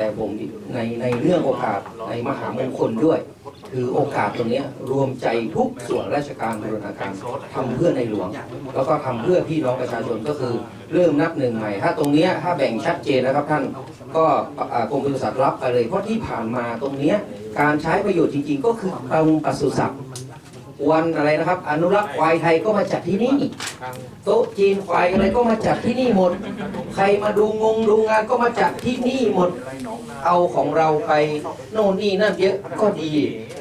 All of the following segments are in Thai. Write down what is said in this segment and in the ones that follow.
แต่ผมในในเรื่องโอกาสในมหามงคลด้วย คือโอกาสตรงนี้รวมใจทุกส่วนราชการบูรณาการทำเพื่อในหลวง แล้วก็ทำเพื่อพี่น้องประชาชนก็คือเริ่มนับหนึ่งใหม่ ถ้าตรงนี้ถ้าแบ่งชัดเจนนะครับท่านก็กรมปศุสัตว์รับไปเลย เพราะที่ผ่านมาตรงนี้การใช้ประโยชน์จริง ๆ ก็คือกรมปศุสัตว์ วันอะไรนะครับ อนุรักษ์ควายไทยก็มาจัดที่นี่ โต๊ะจีนควายอะไรก็มาจัดที่นี่หมด ใครมาดูงงดูงานก็มาจัดที่นี่หมด เอาของเราไปโน่นนี่นั่นเยอะก็ดี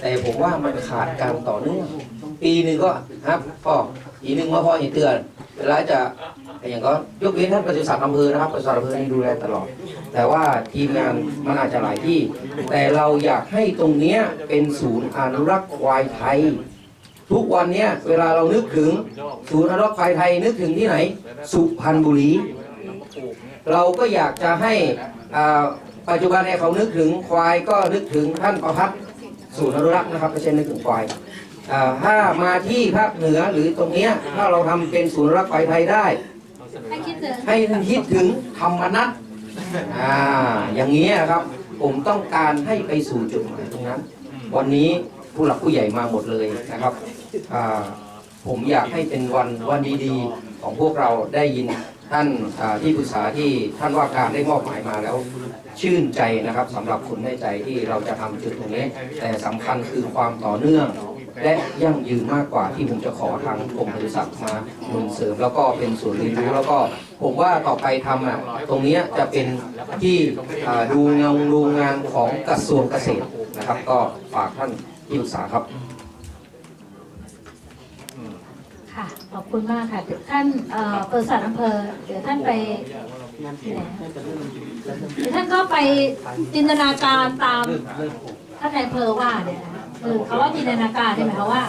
แต่ผมว่ามันขาดการต่อเนื่องปีหนึ่งก็ครับพ่ออีกหนึ่งมาพ่ออีกเตือนเวลาจะอย่างก็ยกเว้นท่านปศุสัตว์อำเภอนะครับปศุสัตว์อำเภอนี่ดูแลตลอด แต่ว่าทีมงานมันอาจจะหลายที่ แต่เราอยากให้ตรงเนี้ยเป็นศูนย์อนุรักษ์ควายไทย ทุกวันเนี้ยเวลาเรานึกถึงศูนย์อนุรักษ์ควายไทยนึกถึงที่ไหน สุพรรณบุรี เราก็อยากจะให้อ่าปัจจุบันเนี่ยเขานึกถึงควายก็นึกถึงท่านประพัฒน์ศูนย์อนุรักษ์นะครับไม่ใช่นึกถึงควายอ่าถ้ามาที่ภาคเหนือหรือตรงเนี้ยถ้าเราทำเป็นศูนย์อนุรักษ์ควายไทยได้ให้คิดถึงให้คิดถึงธรรมนัตอ่าอย่างนี้ยครับ ผมต้องการให้ไปสู่จุดหมายตรงนั้น วันนี้ผู้หลักผู้ใหญ่มาหมดเลยนะครับ อ่าผมอยากให้เป็นวันวันดีๆ ของพวกเราได้ยินท่านอ่าที่ปรึกษาที่ท่านว่าการได้มอบหมายมาแล้ว ชื่นใจนะครับสำหรับคนได้ใจที่เราจะทำจุดตรงนี้ แต่สำคัญคือความต่อเนื่อง และยั่งยืนมากกว่าที่ผมจะขอทางกรมบริษัทมาหนุนเสริม แล้วก็เป็นส่วนย์เรียนรู้แล้วก็ผมว่าต่อไปทำอะตรงเนี้ยจะเป็นที่อ่าดูงานดูงานของกระทรวงเกษตรนะครับ ก็ฝากท่านที่ปรึกษาครับ ขอบคุณมากค่ะท่านเอ่อเปิดสัตว์อำเภอเดี๋ยวท่านไปที่ไหนเดี๋ยวท่านก็ไปจินตนาการตามท่านนายเภอว่าเนี่ยนะคือเขาว่าจินตนาการเนี่ยหมายความว่า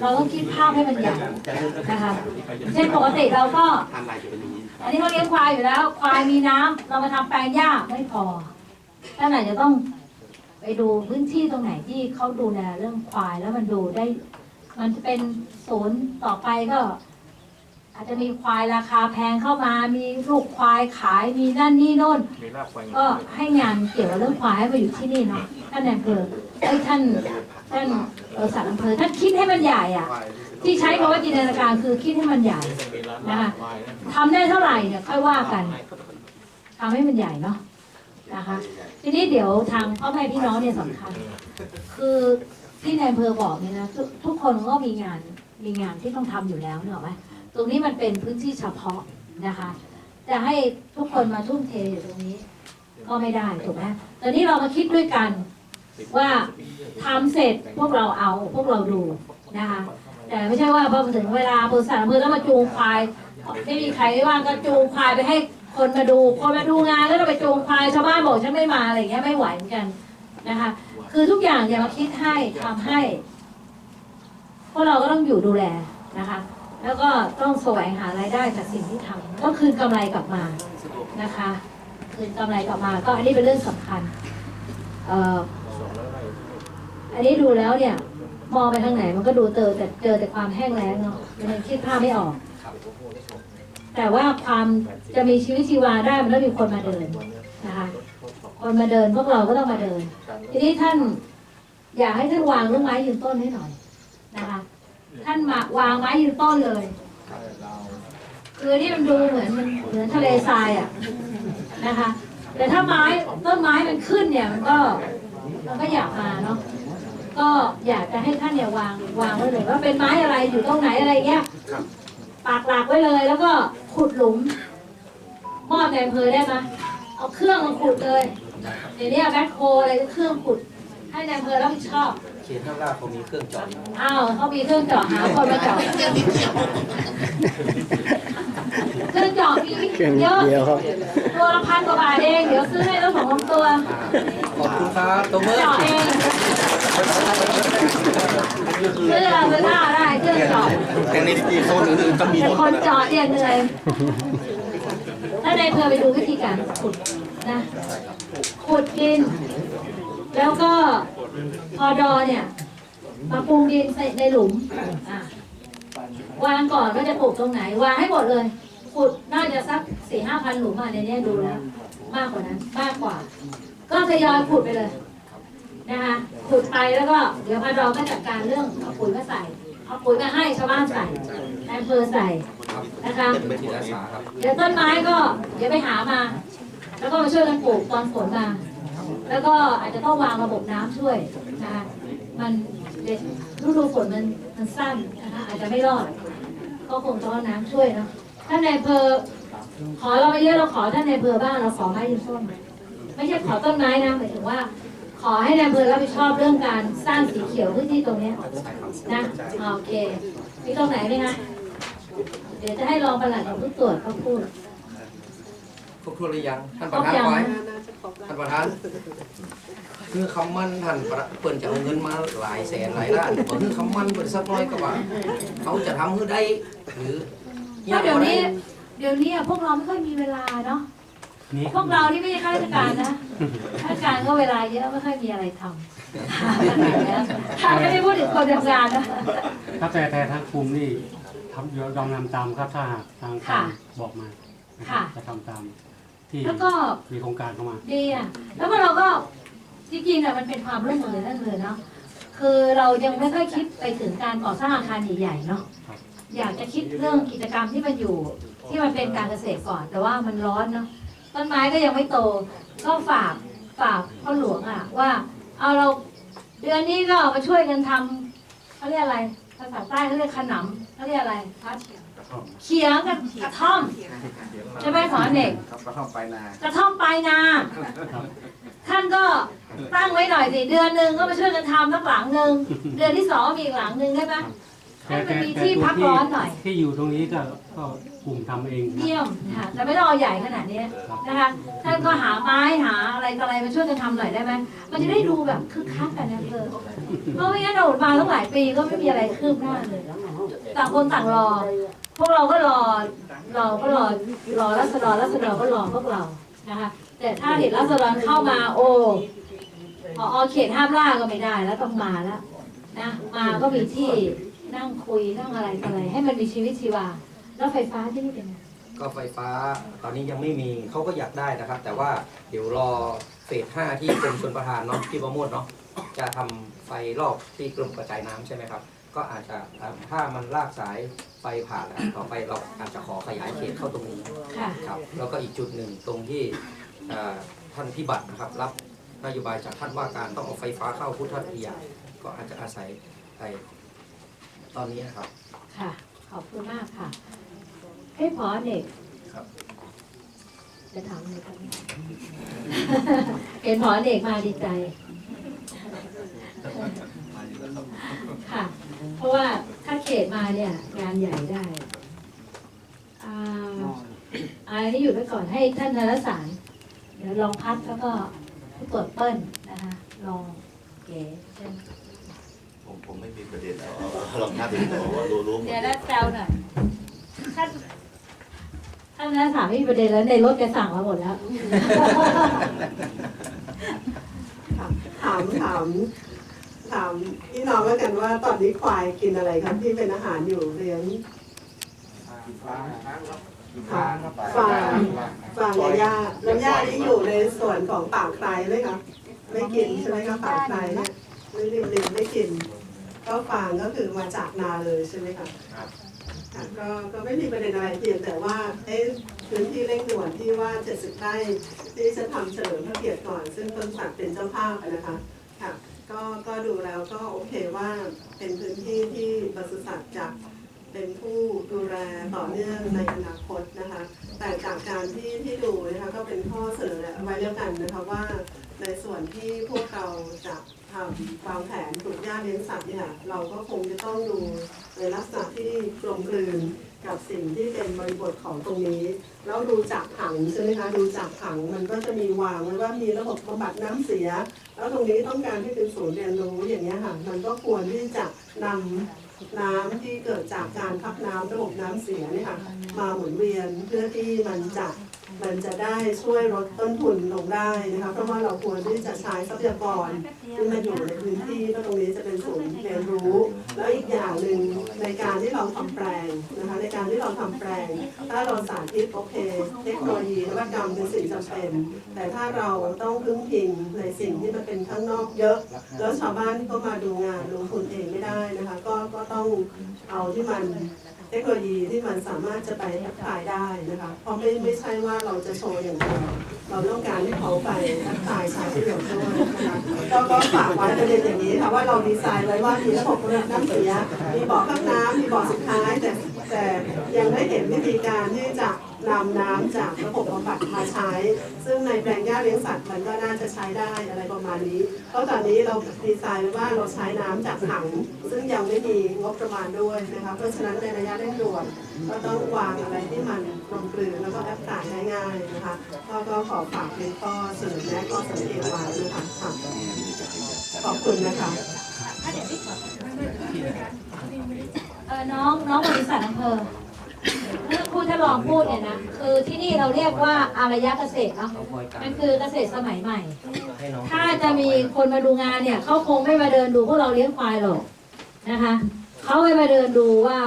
เราต้องคิดภาพให้มันใหญ่นะคะเช่นปกติเราก็ อันนี้เขาเลี้ยงควายอยู่แล้ว ควายมีน้ำเรามาทำแปลงหญ้าไม่พอท่านอาจจะต้องไปดูพื้นที่ตรงไหนที่เขาดูแลเรื่องควายแล้วมันดูได้ มันจะเป็นศูนย์ต่อไปก็ อาจจะมีควายราคาแพงเข้ามา มีลูกควายขายมีนั่นนี่โน่นก็ให้งานเกี่ยวกับเรื่องควายให้มาอยู่ที่นี่เนาะท่านนายอำเภอไอ้ยท่านท่านเออสัตว์อำเภอท่านคิดให้มันใหญ่อะที่ใช้คำว่าจินตนาการคือคิดให้มันใหญ่นะคะทำได้เท่าไหร่เนี่ยค่อยว่ากันทำให้มันใหญ่เนาะนะคะ ทีนี้เดี๋ยวทางพ่อแม่พี่น้องเนี่ยสำคัญ คือ ที่นายอำเภอบอกเนี่ยนะทุกทุกคนก็มีงานมีงานที่ต้องทำอยู่แล้วเนอะไหมตรงนี้มันเป็นพื้นที่เฉพาะนะคะ จะให้ทุกคนมาทุ่มเทอยู่ตรงนี้ ก็ไม่ได้ถูกไหมตอนนี้เรามาคิดด้วยกันว่าทำเสร็จพวกเราเอาพวกเราดูนะคะแต่ไม่ใช่ว่าพอถึงเวลาบริษัทอำเภอต้องมาจูงควายไม่มีใครว่างก็จูงควายไปให้คนมาดูคนมาดูงานแล้วเราไปจูงควายชาวบ้านบอกฉันไม่มาอะไรอย่างเงี้ยไม่ไหวเหมือนกัน นะคะ คือทุกอย่างอย่ามาคิดให้ทำให้พวกเราก็ต้องอยู่ดูแลนะคะ แล้วก็ต้องแสวงหารายได้จากสิ่งที่ทำต้องคืนกำไรกลับมานะคะ คืนกำไรกลับมา ก็อันนี้เป็นเรื่องสำคัญเอ่ออันนี้ดูแล้วเนี่ย มองไปทางไหนมันก็ดูเจอแต่เจอแต่ความแห้งแล้งเนาะมันคิดภาพไม่ออก แต่ว่าความจะมีชีวิตชีวาได้มันต้องมีคนมาเดินนะคะ คนมาเดินพวกเราก็ต้องมาเดิน ทีนี้ท่าน อยากให้ท่านวางลูกไม้ยืนต้นให้หน่อยนะคะ ท่านมาวางไม้ยืนต้นเลย คือนี่มันดูเหมือนมันเหมือนทะเลทรายอะนะคะ แต่ถ้าไม้ต้นไม้มันขึ้นเนี่ยมันก็มันก็อยากมาเนาะก็อยากจะให้ท่านเนี่ยวางวางไว้เลยว่าเป็นไม้อะไรอยู่ตรงไหนอะไรเงี้ยปากหลักไว้เลยแล้วก็ขุดหลุมมอบในอำเภอได้ไหมเอาเครื่องมาขุดเลย เดี๋ยวนี้แบ็คโฮอะไรก็เครื่องขุด ให้ในอำเภอรับผิดชอบเขียนข้างล่างเขามีเครื่องจอดอ้าวเขามีเครื่องเจาะหาคนมาเจาะเครื่องเจาะมีเครื่องเยอะเดียวครับ ตัวละพันกว่าบาทเองเดี๋ยวซื้อให้แล้วสองสามตัวขอบคุณครับตัวเมื่อเจาะเองเสื้อเสื้อผ้าได้เครื่องเจาะ แต่ในที่โซนอื่นๆก็มีแต่คนเจาะเนี่ยเหนื่อยถ้าในเพอไปดูวิธีการขุดนะ ขุดดิน แล้วก็พอดอเนี่ยมาปรุงดินใส่ในหลุมอะวางก่อนว่าจะปลูกตรงไหน วางให้หมดเลยขุดน่าจะสักสี่ห้าพันหลุมอะในเนี้ยดูแล้ว มากกว่านั้นมากกว่า ก็ทยอยขุดไปเลยนะคะขุดไปแล้วก็เดี๋ยวพาเราก็จัดการเรื่องเอาปุ๋ยมาใส่เอาปุ๋ยมาให้ชาวบ้านใส่นายอำเภอใส่นะคะ เป็นจิตอาสาครับ เดี๋ยวต้นไม้ก็เดี๋ยวไปหามา แล้วก็มาช่วยกันปลูกตอนฝนมา แล้วก็อาจจะต้องวางระบบน้ำช่วยนะคะมันฤดูฝนมันมันสั้นนะคะอาจจะไม่รอด ก็คงต้องน้ำช่วยเนาะท่านในายเภอขอเราไปเยอะเราขอท่านในายเภอบ้างเราขอไม้ยืนต้นไม่ใช่ขอต้นไม้นะหมายถึงว่า ขอให้ในายอำเภอรับผิดชอบเรื่องการสร้างสีเขียวพื้นที่ตรงนี้นะโอเคมีตรงไหนไหมคะเดี๋ยวจะให้รองปลัดของผู้ตรวจเขาพูด ครบถ้วนหรือยังท่านประธานไว้ท่านประธาน คือคำมั่นท่านประเปิ่นจะเอาเงินมาหลายแสนหลายล้านก็คือคำมั่นเปิ่นสักร้อยก็ว่า เขาจะทำให้ได้หรือก็เดี๋ยวนี้ เดี๋ยวนี้อะพวกเราไม่ค่อยมีเวลาเนาะพวกเรานี่ไม่ใช่ข้าราชการนะข้าราชการก็เวลาเยอะไม่ค่อยมีอะไรทำถ้าไม่ได้พูดถึงคนทำงานนะถ้าแต่แต่ทางกลุ่มนี่ทำยอมนำตามครับถ้าหากทางการบอกมานะครัค่ะบจะทำตาม ที่แล้วก็ มีโครงการเข้ามา ดีอะ แล้วก็เราก็จริงๆอะมันเป็นความร่วมมือนั่นเลยเนาะ คือเรายังไม่ค่อยคิดไปถึงการก่อสร้างอาคารใหญ่ๆเนาะ ครับ อยากจะคิดเรื่องกิจกรรมที่มันอยู่ ที่มันเป็นการเกษตรก่อน แต่ว่ามันร้อนเนาะ ต้นไม้ก็ยังไม่โต ก็ฝากฝากพ่อหลวงอะว่า เอาเราเดือนนี้ก็มาช่วยกันทำเขาเรียกอะไร ภาษาใต้เขาเรียกขนำเขาเรียกอะไรพัด เขียงกันกระท่อม ใช่ไหมสอนเด็ก ครับก็เข้าไปนากระท่อมปลายนาครับท่านก็ตั้งไว้หน่อยสิเดือนหนึ่งก็มาช่วยกันทำสักหลังหนึ่งเดือนที่สองก็มีอีกหลังหนึ่งได้ไหมให้มันมีที่พักร้อนหน่อย ที่อยู่ตรงนี้ก็ก็กลุ่มทำเองครับเยี่ยมนะคะแต่ไม่ต้องเอาใหญ่ขนาดนี้นะคะ ท่านก็หาไม้หาอะไรต่ออะไรมาช่วยกันทำหน่อยได้ไหมมันจะได้ดูแบบคึกคักกันนะเธอเพราะไม่งั้นเรามาตั้งหลายปีก็ไม่มีอะไรคืบหน้าเลย ต่างคนต่างรอ พวกเราก็รอเราก็รอรอรัศดรรัศดรก็รอพวกเรานะคะ แต่ถ้าเห็นรัศดรเข้ามาโอ้พอเขตห้ามล่าก็ไม่ได้แล้วต้องมาแล้วนะมาก็มีที่นั่งคุยนั่งอะไรอะไร ให้มันมีชีวิตชีวา แล้วไฟฟ้าที่นี่เป็นไงก็ไฟฟ้าตอนนี้ยังไม่มีเขาก็อยากได้นะครับ แต่ว่าเดี๋ยวรอเฟสห้าที่กรมชลประทานเนาะที่ประโมทเนาะจะทำไฟรอบที่กรมกระจายน้ำใช่ไหมครับ ก็อาจจะถ้ามันลากสายไฟผ่านแล้วต่อไปเราอาจจะขอขยายเขตเข้าตรงนี้ค่ะ ครับแล้วก็อีกจุดหนึ่งตรงที่เอ่อท่านพิบัตินะครับ รับนโยบายจากท่านว่าการต้องเอาไฟฟ้าเข้าพุทธวิทยาก็อาจจะอาศัยไอ้ตอนนี้นะครับ ค่ะ ขอบคุณมากค่ะ ให้พอเด็กครับ จะถามอะไรครับ เห็นพอเด็กมาดีใจค่ะ เพราะว่าถ้าเขตมาเนี่ยงานใหญ่ได้อ่าอันนี้อยู่ไว้ก่อนให้ท่านนรสารเดี๋ยวลองพัดแล้วก็ผู้ตรวจเปิ้ลนะคะลองเก๋เช่นผมผมไม่มีประเด็นเอาเอาลองหน้าดูก่อนว่ารู้รู้หมดเดี๋ยวนะแซวหน่อยท่านท่านนะถามไม่มีประเด็นแล้วในรถแกสั่งมาหมดแล้ว ถามถามามพี่น้องแล้วกันว่าตอนนี้ควายกินอะไรครับที่เป็นอาหารอยู่เลี้ยงฟางฟางฟางและหญ้าแล้วหญ้าที่อยู่ในส่วนของป่าไครไหมครับไม่กินใช่ไหมครับป่าไครเนี่ยไม่ริมริมไม่กิน ก็ฟางก็คือมาจากนาเลยใช่ไหมครับค่ะก็ก็ไม่มีประเด็นอะไรเพียงแต่ว่าเอ๊ะพื้นที่เร่งด่วนที่ว่า 70ไร่ที่จะทำเฉลิมพระเกียรติก่อน ซึ่งต้นสักเป็นเจ้าภาพนะคะค่ะ ก็ก็ดูแล้วก็โอเคว่าเป็นพื้นที่ที่บริษัทจะเป็นผู้ดูแลต่อเนื่องในอนาคตนะคะ แต่จากการที่ที่ดูนะคะก็เป็นข้อเสนอไว้แล้วกันนะคะว่า ในส่วนที่พวกเราจะทำวางแผนปลูกหญ้าเลี้ยงสัตว์เนี่ยเราก็คงจะต้องดูในลักษณะที่กลมกลืน กับสิ่งที่เป็นบริบทของตรงนี้ แล้วดูจากผังใช่ไหมคะดูจากผังมันก็จะมีวางไว้ว่ามีระบบบำบัดน้ำเสีย แล้วตรงนี้ต้องการให้เป็นศูนย์เรียนรู้อย่างนี้ค่ะมันก็ควรที่จะนำน้ำที่เกิดจากการพักน้ำระบบน้ำเสียเนี่ยค่ะมาหมุนเวียนเพื่อที่มันจะ มันจะได้ช่วยลดต้นทุนลงได้นะคะเพราะว่าเราควรที่จะใช้ทรัพยากรที่มาอยู่ในพื้นที่แล้วตรงนี้จะเป็นศูนย์เรียนรู้ แล้วอีกอย่างหนึ่งในการที่เราทำแปลงนะคะในการที่เราทำแปลง ถ้าเราสาธิตโอเค เทคโนโลยีนวัตกรรมเป็นสิ่งจำเป็น แต่ถ้าเราต้องพึ่งพิงในสิ่งที่มันเป็นข้างนอกเยอะ แล้วชาวบ้านที่เขามาดูงานลงทุนเองไม่ได้นะคะก็ก็ต้องเอาที่มัน เทคโนโลยีที่มันสามารถจะไปแอพพลายได้นะคะเพราะไม่ไม่ใช่ว่าเราจะโชว์อย่างเดียวเราต้องการให้เขาไปแอพพลายใช้ประโยชน์ด้วยนะคะก็ก็ฝากไว้ประเด็นอย่างนี้ค่ะว่าเราดีไซน์ไว้ว่ามีระบบน้ำเสียมีบ่อข้างน้ำมีบ่อสุดท้ายแต่แต่ยังไม่เห็นวิธีการที่จะ นำน้ำจากระบบบำบัดมาใช้ ซึ่งในแปลงหญ้าเลี้ยงสัตว์มันก็น่าจะใช้ได้อะไรประมาณนี้ เพราะตอนนี้เราดีไซน์ไว้ว่าเราใช้น้ำจากถัง ซึ่งยังไม่มีงบประมาณด้วยนะคะเพราะฉะนั้นในระยะเร่งด่วนก็ต้องวางอะไรที่มันกลมกลืนแล้วก็แอปพลายได้ง่ายนะคะก็ก็ขอฝากเป็นข้อเสนอแนะข้อสนอเองไว้นะคะค่ะขอบคุณนะคะน้องน้องบริษัทอำเภอ เรื่องพูดลองพูดเนี่ยนะคือที่นี่เราเรียกว่าอารยะเกษตรเนาะมันคือเกษตรสมัยใหม่ ถ้าจะมีคนมาดูงานเนี่ยเขาคงไม่มาเดินดูพวกเราเลี้ยงควายหรอกนะคะเขาไม่มาเดินดูว่า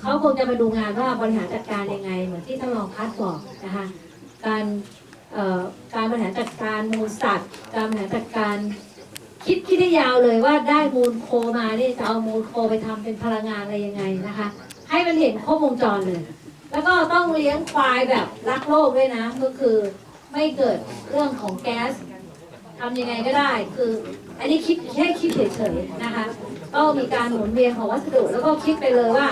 เขาคงจะมาดูงานว่าบริหารจัดการยังไง เหมือนที่ท่านรองคัดบอกนะคะการเอ่อการบริหารจัดการมูลสัตว์ การบริหารจัดการคิดคิดได้ยาวเลยว่าได้มูลโคมานี่จะเอามูลโคไปทำเป็นพลังงานอะไรยังไงนะคะ ให้มันเห็นครบวงจรเลย แล้วก็ต้องเลี้ยงควายแบบรักโลกด้วยนะ ก็คือไม่เกิดเรื่องของแก๊สทำยังไงก็ได้ คืออันนี้คิดแค่คิดเฉยๆนะคะก็มีการหมุนเวียนของวัสดุแล้วก็คิดไปเลยว่า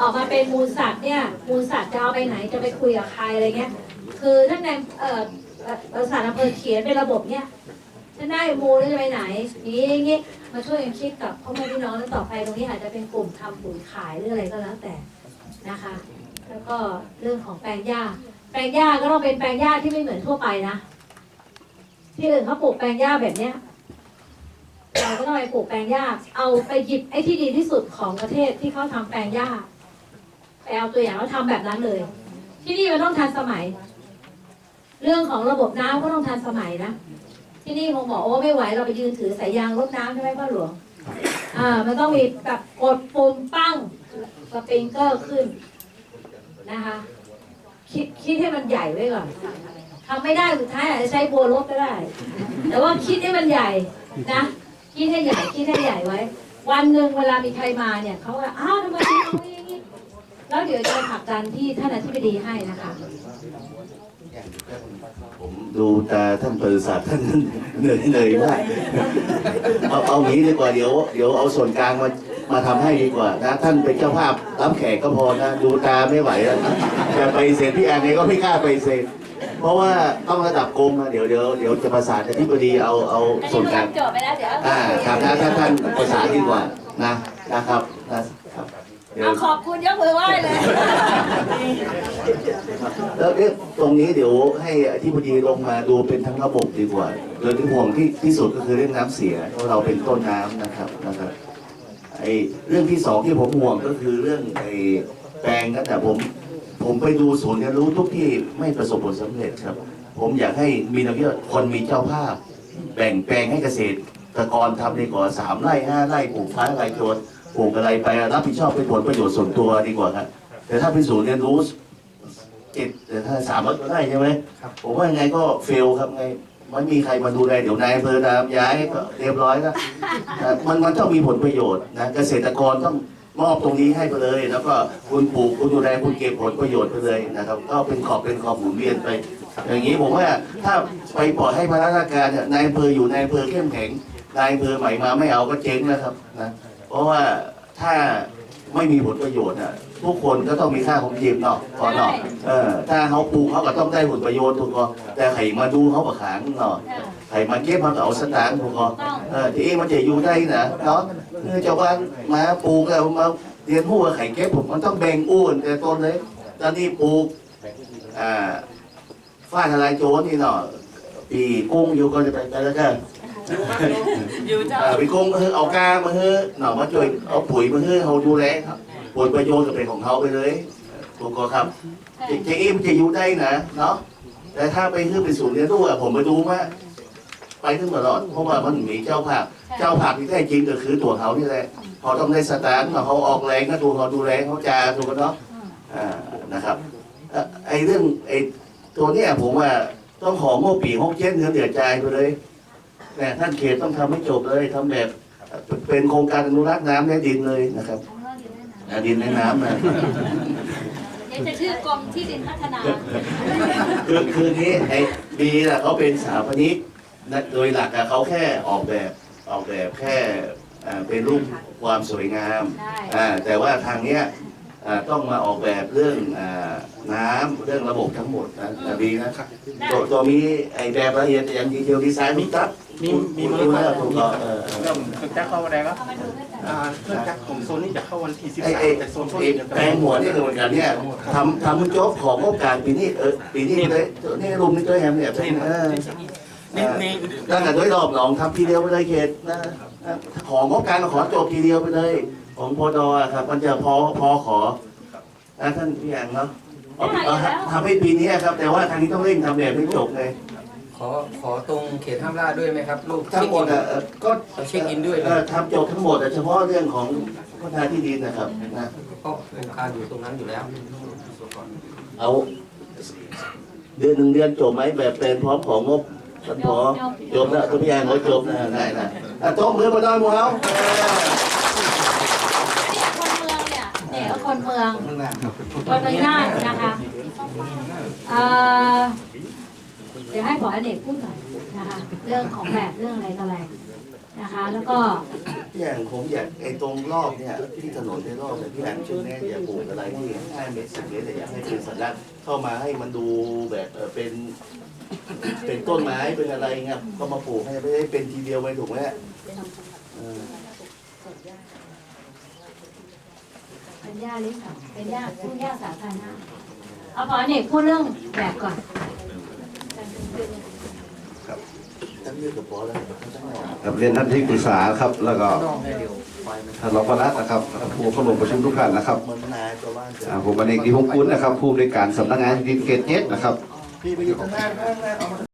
ออกมาเป็นมูลสัตว์เนี่ยมูลสัตว์จะเอาไปไหนจะไปคุยกับใครอะไรเงี้ย คือท่านในเอ่อบริษัทอำเภอเขียนเป็นระบบเนี่ย จะได้มูแล้วจะไปไหนอย่างนี้อย่างนี้มาช่วยกันคิดกับพ่อแม่พี่น้องแล้วต่อไปตรงนี้อาจจะเป็นกลุ่มทำปุ๋ยขายหรืออะไรก็แล้วแต่นะคะ แล้วก็เรื่องของแปลงหญ้า แปลงหญ้าก็ต้องเป็นแปลงหญ้าที่ไม่เหมือนทั่วไปนะที่อื่นเขาปลูกแปลงหญ้าแบบเนี้ยเราก็ต้องไปปลูกแปลงหญ้า เอาไปหยิบไอ้ที่ดีที่สุดของประเทศที่เขาทำแปลงหญ้าไปเอาตัวอย่างแล้วทำแบบนั้นเลย ที่นี่มันต้องทันสมัย เรื่องของระบบน้ำก็ต้องทันสมัยนะ ที่นี่คงบอกโอ้ไม่ไหวเราไปยืนถือสายยางรดน้ำใช่ไหมพ่อหลวง อ่า มันต้องมีแบบกดปุ่มปั้งสปริงเกอร์ขึ้นนะคะคิดคิดให้มันใหญ่ไว้ก่อนทำไม่ได้สุดท้ายอาจจะใช้บัวลบก็ได้ แต่ว่าคิดให้มันใหญ่นะ คิดให้ใหญ่คิดให้ใหญ่ไว้ วันหนึ่งเวลามีใครมาเนี่ยเขาก็อ้าวทำไมถึงเอาอย่างนี้แล้วเดี๋ยวจะผลักดันที่ท่านอธิบดีให้นะคะผม ดูตาท่านบริษัทท่านเหนื่อยเหนื่อยมากเอาเอางี้ดีกว่าเดี๋ยวเดี๋ยวเอาส่วนกลางมามาทำให้ดีกว่านะ ท่านเป็นเจ้าภาพรับแขกก็พอนะ ดูตาไม่ไหวแล้วนะจะไปเซ็นพี่แอนเองก็ไม่กล้าไปเซ็นเพราะว่าต้องระดับกรมนะเดี๋ยวเดี๋ยวเดี๋ยวจะประสานอธิบดีเอาเอาอันส่นี้วนเรากลางทำโจทย์ไปแล้วเดี๋ยวอ่าครับนะถ้าท่านประสานดีกว่านะนะครับนะครับ เอาขอบคุณยกมือไหว้เลย แล้วเอ๊ะตรงนี้เดี๋ยวให้อธิบดีลงมาดูเป็นทั้งระบบดีกว่า โดยที่ห่วงที่ที่สุดก็คือเรื่องน้ำเสียเพราะเราเป็นต้นน้ำนะครับนะครับไอ้เรื่องที่สองที่ผมห่วงก็คือเรื่องไอ้แปลงนั่นแต่ผมผมไปดูศูนย์เรียนรู้ทุกที่ไม่ประสบผลสำเร็จครับ ผมอยากให้มีนักเรียนคนมีเจ้าภาพ แบ่งแปลงให้เกษตรกรทำดีกว่าสามไร่ห้าไร่ปลูกฟ้าไรโจร ปลูกอะไรไปรับผิดชอบเป็นผลประโยชน์ส่วนตัวดีกว่าครับแต่ถ้าเป็นศูนย์เรียนรู้เจ็ดแต่ถ้าสามร้อยก็ได้ใช่ไหมผมว่ายังไงก็เฟลครับไงไม่มีใครมาดูแลเดี๋ยวนายอำเภอนามย้ายก็เรียบร้อยนะเอ่อมันมันต้องมีผลประโยชน์นะเกษตรกรต้องมอบตรงนี้ให้ไปเลย แล้วก็คุณปลูกคุณดูแลคุณเก็บผลประโยชน์ไปเลยนะครับ ก็เป็นขอบเป็นขอบหมุนเวียนไป อย่างนี้ผมว่าถ้าไปปล่อยให้พนักงานเนี่ยนายอำเภออยู่นายอำเภอเข้มแข็งนายอำเภอใหม่มาไม่เอาก็เจ๊งนะครับนะ เพราะว่าถ้าไม่มีผลประโยชน์อะทุกคนก็ต้องมีค่าของทีมเนาะก่อนเนาะเออถ้าเขาปลูกเขาก็ต้องได้ผลประโยชน์ถูกก็แต่ไข่มาดูเขาประขางเนาะไข่มาเก็บเขาก็เอาสตางค์ถูกก็เออที่เองมันจะอยู่ได้นะเนาะคือเจ้าบ้านมาปลูกแล้วมาเรียนรู้ว่าไข่เก็บผมมันต้องแบ่งอ้วนแต่ต้นเลยตอนนี้ปลูกอ่าฟ้าทลายโจรนี่เนาะปีกุ้งอยู่ก็จะไปไปแล้วกัน อยู่เจ้าเออปีกุ้งเออเอากามาเฮ้อเนาะมาช่วยเอาปุ๋ยมาเฮ้อเขาดูแลครับผลประโยชน์ก็เป็นของเขาไปเลยถูกก็ครับเจ๊เอ็มจะอยู่ได้นะเนาะแต่ถ้าไปขึ้นไปศูนย์เรียนรู้อะผมไปดูว่าไปขึ้นตลอดเพราะว่ามันมีเจ้าภาพเจ้าภาพที่แท้จริงก็คือตัวเขานี่แหละพอต้องได้สตางค์มาเขาออกแรงก็ดูเขาดูแลเขาจะถูกกันเนาะอ่านะครับเอ่อไอ้เรื่องไอ้ตัวเนี้ยผมว่าต้องของงบปีหกเจ็ดเงินเดือดใจายไปเลย แต่ท่านเขตต้องทำให้จบเลยทำแบบเป็นโครงการอนุรักษ์น้ำในดินเลยนะครับอ่าดินในน้ำนะเดี๋ยวจะชื่อกรมที่ดินพัฒนา คือคือนี้ไอ้บีน่ะเขาเป็นสถาปนิกนะโดยหลักอะเขาแค่ออกแบบออกแบบแค่อ่าเป็นรูปความสวยงามได้อ่าแต่ว่าทางเนี้ยอ่าต้องมาออกแบบเรื่องอ่าน้ำเรื่องระบบทั้งหมดนะนะดีนะตัวตัวมีไอ้แบบละเอียดอย่างดีเทลดีไซน์มีตัด มีมีมีมาดูแล้แล้ววถูกต้องเออเออเริ่มเครื่องจักรเข้าวันใดครับเอามาดูด้วยกันอ่าเครื่องจักรของโซนนี้จะเข้าวันที่สิบไอ้สามไอ้แต่โซนโซนไอ้อื่นจะแปลงหัวนี่คือเหมือนกันเนี่ยทำทำมุ้งโจ๊กของงบการปีนี้เออปีนี้เลยนี่รุมนี่ตัวแฮมเนี่ยเป็นเออนี่นี่ตั้งแต่ด้วยรอบหนองทำทีเดียวไปเลยเขตนะนะของงบการขอจบทีเดียวไปเลย ของพอดอะครับ มันจะพอพอขอนะท่านพี่แองเนาะเอาเอาทำให้ปีนี้ครับ แต่ว่าทางนี้ต้องเร่งทำแบบให้จบเลยข อขอตรงเขตห้ามล่าด้วยไหมครับรูปทั้งหมดอะเอ่อก็เช็คอินด้วยเอ่อทำจบทั้งหมดอะเฉพาะเรื่องของพัฒนาที่ดินนะครับนะก็โครงการอยู่ตรงนั้นอยู่แล้ว เอาเดือนหนึ่งเดือนจบไหมแบบเป็นพร้อมของงบท่านพอจบแล้วทุกอย่างเขาจบนะได้นะอะจบมือมาได้หมดแล้วเนี่ยคนเมืองเนี่ยเนี่ยคนเมืองคนเมืองน่านนะคะเอ่อ เดี๋ยวให้ผออเนกพูดหน่อยนะคะเรื่องของแบบเรื่องอะไรต่ออะไรนะคะ แล้วก็อย่างผมอยากไอ้ตรงรอบเนี่ยที่ถนนในรอบเนี่ยพี่แอนช่วยแน่อย่าปลูกอะไรที่ห้าเมตรสิบเมตรแต่อยากให้เป็นสัญลักษณ์เข้ามาให้มันดูแบบเออเป็น เป็นต้นไม้เป็นอะไรเงี้ยก็มาปลูกให้ไม่ได้เป็นทีเดียวไปถูกไหมเออเป็นย่าเลี้ยงสัตว์เป็นย่าทุ่งย่าสาธารณะเอาผออเนกพูดเรื่องแบบก่อน ครับพอแล้วท่านต้องเอากับเรียนท่านที่ปรึกษาครับ แล้วก็ท่านรองประหลัดนะครับท่านผู้เข้าร่วมประชุมทุกท่านนะครับเหมือนนายตัวบ้านอ่าผมอเนกดีพงกุลนะครับ ผู้ในวยการสำนักงานดินเกตเจ็ดนะครับ พี่ไปอยู่ข้างหน้าข้างหน้าเอามา